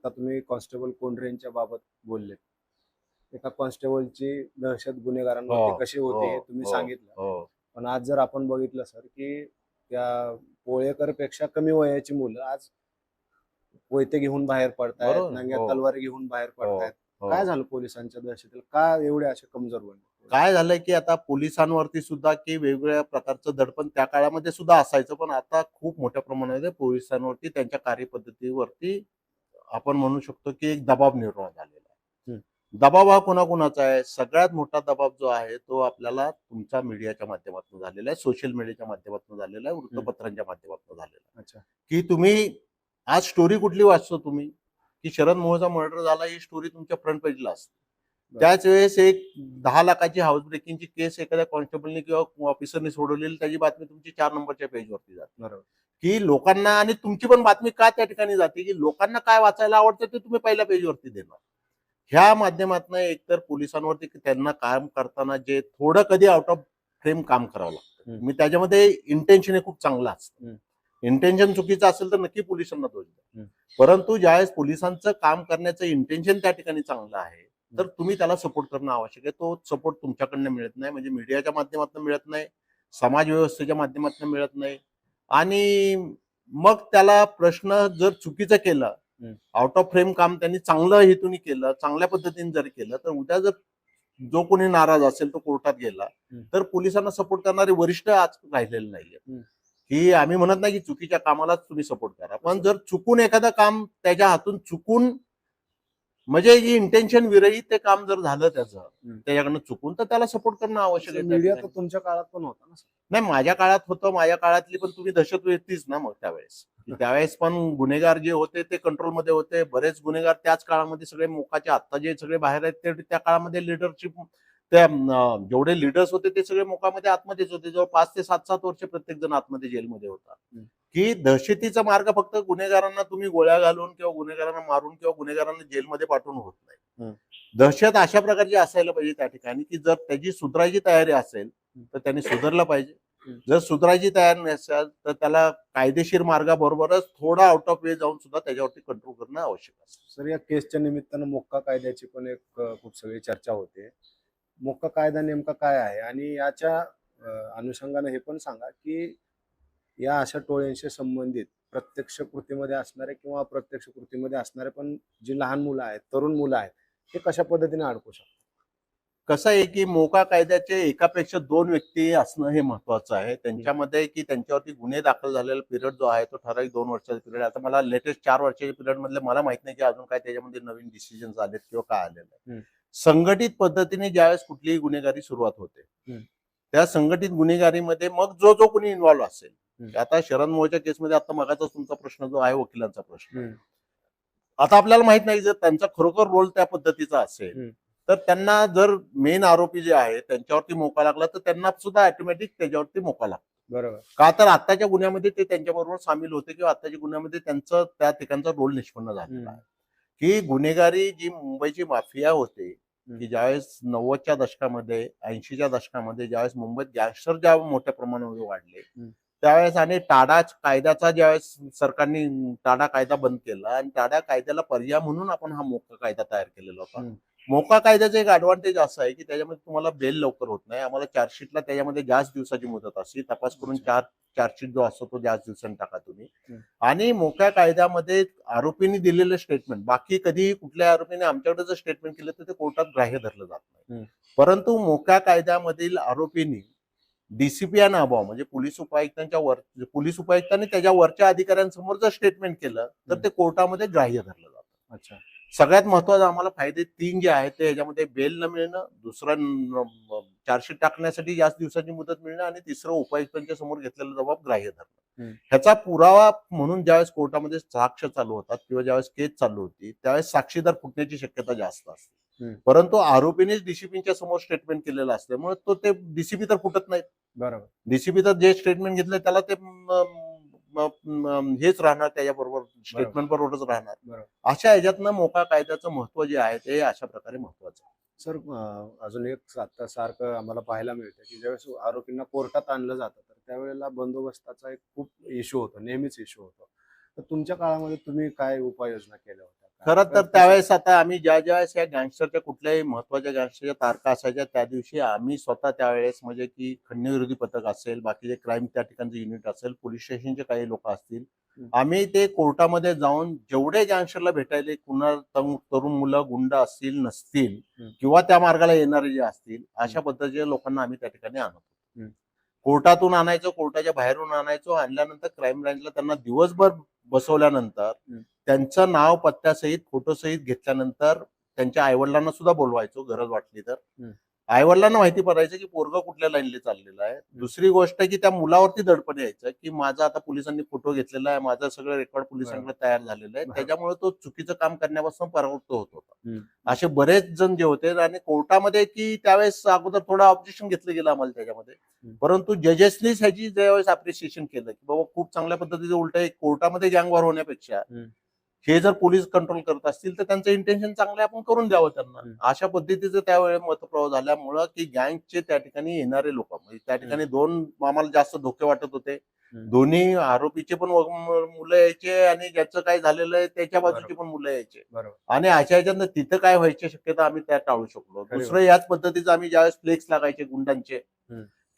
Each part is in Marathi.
आता तुम्ही कॉन्स्टेबल कोंढरेंच्या बाबत बोलले एका कॉन्स्टेबलची दहशत हो, गुन्हेगारांवरती कशी होते हे हो, तुम्ही हो. सांगितलं हो पण आज जर आपण बघितलं सर की त्या पोळेकरपेक्षा कमी वयाची मुलं आज कोयते घेऊन बाहेर पडतायत बरोबर, नंग्या हो. तलवारी घेऊन बाहेर पडतायत हो. काय झालं पोलिसांच्या दहशतीला का एवढे असे कमजोर बनले काय झालंय की आता पोलिसांवरती सुद्धा की वेगवेगळ्या प्रकारचं दडपण त्या काळामध्ये सुद्धा असायचं पण आता खूप मोठ्या प्रमाणामध्ये पोलिसांवरती त्यांच्या कार्यपद्धतीवरती आपण म्हणू शकतो की एक दबाव निर्माण झालेला आहे. दबाव हा कोणाकोणाचा आहे? सगळ्यात मोठा दबाव जो आहे तो आपल्याला तुमच्या मीडियाच्या माध्यमातून झालेला आहे. सोशल मीडियाच्या माध्यमातून झालेला आहे. वृत्तपत्रांच्या माध्यमातून झालेला आहे. अच्छा. की तुम्ही आज स्टोरी कुठली वाचतो तुम्ही? की शरद मोहचा मर्डर झाला ही स्टोरी तुमच्या फ्रंट पेजला असते. त्याच वेळेस एक दहा लाखाची हाऊस ब्रेकिंगची केस एखाद्या कॉन्स्टेबलने किंवा ऑफिसरने सोडवलेली त्याची बातमी तुमची चार नंबरच्या पेजवरती जाते. बरोबर. की लोकांना आणि तुमची पण बातमी का त्या ठिकाणी जाते? की लोकांना काय वाचायला आवडतं ते तुम्ही पहिल्या पेजवरती देणार. ह्या माध्यमातून एकतर पोलिसांवरती त्यांना काम करताना जे थोडं कधी आउट ऑफ फ्रेम काम करावं लागतं. मी त्याच्यामध्ये इंटेन्शन हे खूप चांगलं असतं. इंटेन्शन चुकीचं असेल तर नक्की पोलिसांना दोष द्या. परंतु ज्यावेळेस पोलिसांचं काम करण्याचं इंटेन्शन त्या ठिकाणी चांगलं आहे तर तुम्ही त्याला सपोर्ट करणं आवश्यक आहे. तो सपोर्ट तुमच्याकडनं मिळत नाही म्हणजे मीडियाच्या माध्यमातून मिळत नाही समाज व्यवस्थेच्या माध्यमातून मिळत नाही. आणि मग त्याला प्रश्न जर चुकीचं केलं. आउट ऑफ फ्रेम काम त्यांनी चांगलं हेतूनी केलं चांगल्या पद्धतीने जर केलं तर उद्या जर जो कोणी नाराज असेल तो कोर्टात गेला. तर पोलिसांना सपोर्ट करणारे वरिष्ठ आज राहिलेले नाहीये. की आम्ही म्हणत नाही की चुकीच्या कामालाच तुम्ही सपोर्ट करा पण जर चुकून एखादं काम त्याच्या हातून चुकून म्हणजे इंटेन्शन विरहित ते काम जर झालं त्याचं. त्याच्याकडनं चुकून तर त्याला सपोर्ट करणं आवश्यक आहे मीडिया तर. तुमच्या काळात पण होता ना. नाही माझ्या काळात होतं माझ्या काळातली पण तुम्ही दहशत येतीच ना मग त्यावेळेस त्यावेळेस पण गुन्हेगार जे होते ते कंट्रोलमध्ये होते बरेच गुन्हेगार त्याच काळामध्ये सगळे मोकाचे आत्ता जे सगळे बाहेर आहेत ते त्या काळामध्ये लिडरशिप त्या जेवढे लिडर्स होते ते सगळे मोकामध्ये आतमध्येच होते जवळ पाच ते सात सात वर्ष प्रत्येक जण आतमध्ये जेलमध्ये होता. की दहशतीचा मार्ग फक्त गुन्हेगारांना तुम्ही गोळ्या घालून किंवा गुन्हेगारांना मारून किंवा गुन्हेगारांना जेलमध्ये पाठवून होत नाही. दहशत अशा प्रकारची असायला पाहिजे त्या ठिकाणी की जर त्याची सुधारायची तयारी असेल तर त्यांनी सुधारलं पाहिजे. जर सुधारायची तयारी नसेल तर त्याला कायदेशीर मार्गाबरोबरच थोडा आउट ऑफ वे जाऊन सुद्धा त्याच्यावरती कंट्रोल करणं आवश्यक असतं. सर या केसच्या निमित्तानं मोक्का कायद्याची पण एक खूप सगळी चर्चा होते. मोक्का कायदा नेमका काय आहे? आणि याच्या अनुषंगाने हे पण सांगा की या अशा टोळ्यांशी संबंधित प्रत्यक्ष कृतीमध्ये असणारे किंवा अप्रत्यक्ष कृतीमध्ये असणारे पण जी लहान मुलं आहेत तरुण मुलं आहेत ते कशा पद्धतीने अडकू शकतात कसं आहे की मोका कायद्याचे एकापेक्षा दोन व्यक्ती असणं हे महत्वाचं आहे त्यांच्यामध्ये की त्यांच्यावरती गुन्हे दाखल झालेला पिरियड जो आहे तो ठराविक दोन वर्षाचा पिरियड आता मला लेटेस्ट चार वर्षाच्या पिरियड मधले मला माहीत नाही की अजून काय त्याच्यामध्ये नवीन डिसिजन आलेत किंवा काय आलेलं आहे. संघटित पद्धतीने ज्यावेळेस कुठलीही गुन्हेगारी सुरुवात होते. त्या संघटित गुन्हेगारीमध्ये मग जो जो कोणी इन्व्हॉल्व्ह असेल. आता शरण मोहच्या केसमध्ये आता मगाचा तुमचा प्रश्न जो आहे वकिलांचा प्रश्न. आता आपल्याला माहीत नाही जर त्यांचा खरोखर रोल त्या पद्धतीचा असेल. तर त्यांना जर मेन आरोपी जे आहे त्यांच्यावरती मोका लागला तर त्यांना सुद्धा ऑटोमॅटिक त्याच्यावरती मोका लागतो बरोबर का तर आताच्या गुन्ह्यामध्ये ते त्यांच्याबरोबर सामील होते किंवा आताच्या गुन्ह्यामध्ये त्यांचं त्या ठिकाणचा रोल निष्पन्न झालेला. आहे की गुन्हेगारी जी मुंबईची माफिया होते की ज्यावेळेस नव्वदच्या दशकामध्ये ऐंशीच्या दशकामध्ये ज्यावेळेस मुंबईत गँगस्टर ज्या मोठ्या प्रमाणामध्ये वाढले. त्यावेळेस आणि टाडा कायद्याचा ज्यावेळेस सरकारने टाडा कायदा बंद केला आणि टाडा कायद्याला पर्याय म्हणून आपण हा मोका कायदा तयार केलेला होता. मोका कायद्याचं एक ऍडव्हान्टेज असं आहे की त्याच्यामध्ये तुम्हाला बेल लवकर होत नाही आम्हाला चार्जशीटला त्याच्यामध्ये जास्त दिवसाची मुदत असते तपास करून चार चार्जशीट जो असतो तो जास्त दिवसांनी टाका तुम्ही. आणि मोक्या कायद्यामध्ये आरोपींनी दिलेलं स्टेटमेंट बाकी कधी कुठल्या आरोपीने आमच्याकडे जर स्टेटमेंट केलं तर ते कोर्टात ग्राह्य धरलं जात नाही. परंतु मोक्या कायद्यामधील आरोपींनी डीसीपी आणि अभाव म्हणजे पोलीस उपायुक्तांच्या वर पोलीस उपायुक्तांनी त्याच्या वरच्या अधिकाऱ्यांसमोर जर स्टेटमेंट केलं तर. ते कोर्टामध्ये ग्राह्य धरलं जातं अच्छा सगळ्यात महत्वाचं आम्हाला फायदे तीन जे आहेत ते याच्यामध्ये बेल न मिळणं दुसरं चार्जशीट टाकण्यासाठी जास्त दिवसाची मुदत मिळणं आणि तिसरं उपायुक्तांच्या समोर घेतलेला जबाब ग्राह्य धरणं. ह्याचा पुरावा म्हणून ज्यावेळेस कोर्टामध्ये साक्ष चालू होतात किंवा ज्यावेळेस केस चालू होती त्यावेळेस साक्षीदार फुटण्याची शक्यता जास्त असते. परंतु आरोपीनेच डीसीपीच्या समोर स्टेटमेंट केलेलं असल्यामुळे तो ते डीसीपी तर फुटत नाही बरोबर. डीसीपी तर जे स्टेटमेंट घेतलं त्याला ते हेच राहणार त्याच्याबरोबर स्टेटमेंट बरोबरच राहणार. अशा ह्याच्यातनं मोका कायद्याचं महत्त्व जे आहे ते अशा प्रकारे महत्वाचं आहे. सर अजून एक आता सारखं आम्हाला पाहायला मिळतं की ज्यावेळेस आरोपींना कोर्टात आणलं जातं तर त्यावेळेला बंदोबस्ताचा एक खूप इश्यू होतो नेहमीच इश्यू होतो. तर तुमच्या काळामध्ये तुम्ही काय उपाययोजना केल्या होत्या? खरं तर त्यावेळेस आता आम्ही ज्या ज्या वेळेस या गँगस्टरच्या कुठल्याही महत्त्वाच्या गँगस्टरच्या तारखा असायच्या त्या दिवशी आम्ही स्वतः त्यावेळेस म्हणजे की खंडविरोधी पथक असेल बाकीचे क्राईम त्या ठिकाणचे युनिट असेल पोलीस स्टेशनचे काही लोक असतील. आम्ही ते कोर्टामध्ये जाऊन जेवढे गँगस्टरला भेटायले कुणा तरुण मुलं गुंड असतील नसतील. किंवा त्या मार्गाला येणारे जे असतील अशा पद्धतीच्या लोकांना आम्ही त्या ठिकाणी आणतो. कोर्टातून आणायचो कोर्टाच्या बाहेरून आणायचो आणल्यानंतर क्राईम ब्रँचला त्यांना दिवसभर बसवल्यानंतर. त्यांचं नाव पत्त्यासहित फोटो सहित घेतल्यानंतर त्यांच्या आईवडिलांना सुद्धा बोलवायचो गरज वाटली तर. आईवडिलांना माहिती पडायचं की पोरग कुठल्या लाईनला चाललेलं आहे दुसरी गोष्ट की त्या मुलावरती दडपण यायचं की माझा आता पोलिसांनी फोटो घेतलेला आहे माझं सगळं रेकॉर्ड पोलिसांकडे तयार झालेलं आहे. त्याच्यामुळे तो चुकीचं काम करण्यापासून परावृत्त होत होता. असे बरेच जण जे होते आणि कोर्टामध्ये की त्यावेळेस अगोदर थोडं ऑब्जेक्शन घेतलं गेलं आम्हाला त्याच्यामध्ये. परंतु जजेसनीच ह्याची ज्यावेळेस अप्रिसिएशन केलं की बाबा खूप चांगल्या पद्धतीचं उलट कोर्टामध्ये गँगवार होण्यापेक्षा. हे जर पोलीस कंट्रोल करत असतील तर त्यांचं इंटेन्शन चांगलं आपण करून द्यावं त्यांना. अशा पद्धतीचं त्यावेळी मतप्रवाह झाल्यामुळं की गँगचे त्या ठिकाणी येणारे लोक म्हणजे त्या ठिकाणी दोन आम्हाला जास्त धोके वाटत होते. दोन्ही आरोपीचे पण मुलं यायचे आणि ज्याचं काय झालेलं आहे त्याच्या बाजूचे पण मुलं यायचे. आणि अशा ह्याच्यातनं तिथं काय व्हायची शक्यता आम्ही त्या टाळू शकलो. दुसरं याच पद्धतीचं आम्ही ज्यावेळेस फ्लेक्स लागायचे गुंडांचे.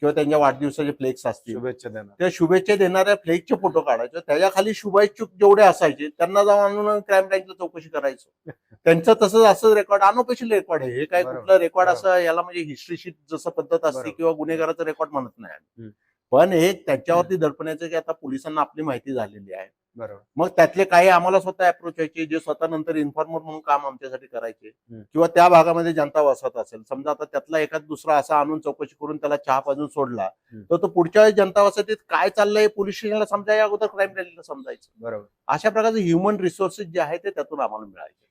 किंवा त्यांच्या वाढदिवसाचे फ्लेक्स असतील. शुभेच्छा देणार. त्या शुभेच्छा देणाऱ्या फ्लेक्सचे फोटो काढायचे. त्याच्याखाली शुभेच्छुक जेवढे असायचे त्यांना जाऊन आणून क्राईम ब्रँचला चौकशी करायचो. त्यांचं तसंच असं रेकॉर्ड अनऑफिशियल रेकॉर्ड आहे. हे काय बरोबर, कुठलं रेकॉर्ड बरोबर. असं याला म्हणजे हिस्ट्री शीट जसं पद्धत असते बरोबर. किंवा गुन्हेगाराचं रेकॉर्ड म्हणत नाही हम्म. पण एक त्याच्यावरती दडपण्याचं की आता पोलिसांना आपली माहिती झालेली आहे. मग त्यातले काही आम्हाला स्वतः अप्रोच व्हायचे जे स्वतः नंतर इन्फॉर्मर म्हणून काम आमच्यासाठी करायचे. किंवा त्या भागामध्ये जनता वसत असेल. समजा आता त्यातला एखाद दुसरा असा आणून चौकशी करून त्याला चहा पाजून सोडला. तर तो पुढच्या वेळेस जनता वसतीत काय चाललंय पोलीस स्टेशनला समजायच्या अगोदर क्राईम ब्रँचला समजायचं. बरोबर. अशा प्रकारचे ह्युमन रिसोर्सेस जे आहे ते त्यातून आम्हाला मिळायचे.